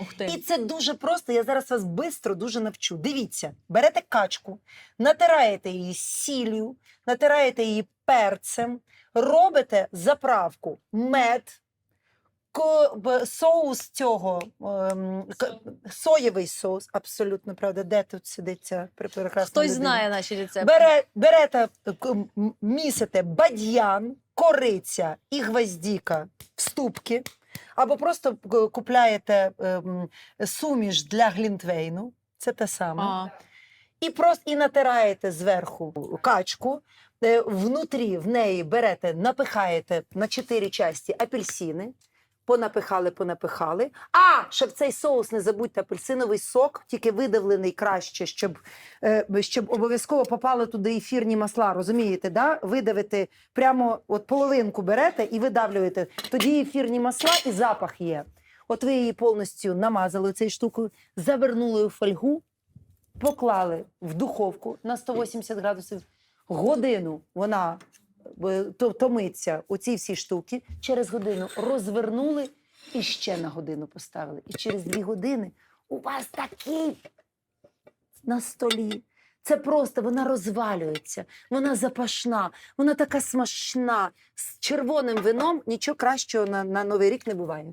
Ух ти. І це дуже просто. Я зараз вас швидко дуже навчу. Дивіться, берете качку, натираєте її сіллю, натираєте її перцем, робите заправку мед. Соус цього ем, соєвий соус, абсолютно правда. Де тут сидить ця прекрасна Хтось людина? знає наші рецепти. Бере, берете, місите бадьян, кориця і гвоздіка в ступки, або просто е, купляєте ем, суміш для глінтвейну. Це те саме. А, І просто і натираєте зверху качку. е, Внутрі в неї берете, напихаєте на чотири часті апельсини. Понапихали, понапихали. А ще в цей соус не забудьте апельсиновий сок, тільки видавлений краще, щоб, е, щоб обов'язково попали туди ефірні масла. Розумієте, да? видавите прямо от половинку берете і видавлюєте. Тоді ефірні масла і запах є. От ви її повністю намазали цією штукою, завернули у фольгу, поклали в духовку на 180 градусів. Годину вона томиться у ці всі штуки. Через годину розвернули і ще на годину поставили. І через дві години у вас такий на столі. Це просто вона розвалюється, вона запашна, вона така смачна. З червоним вином нічого кращого на, на Новий рік не буває.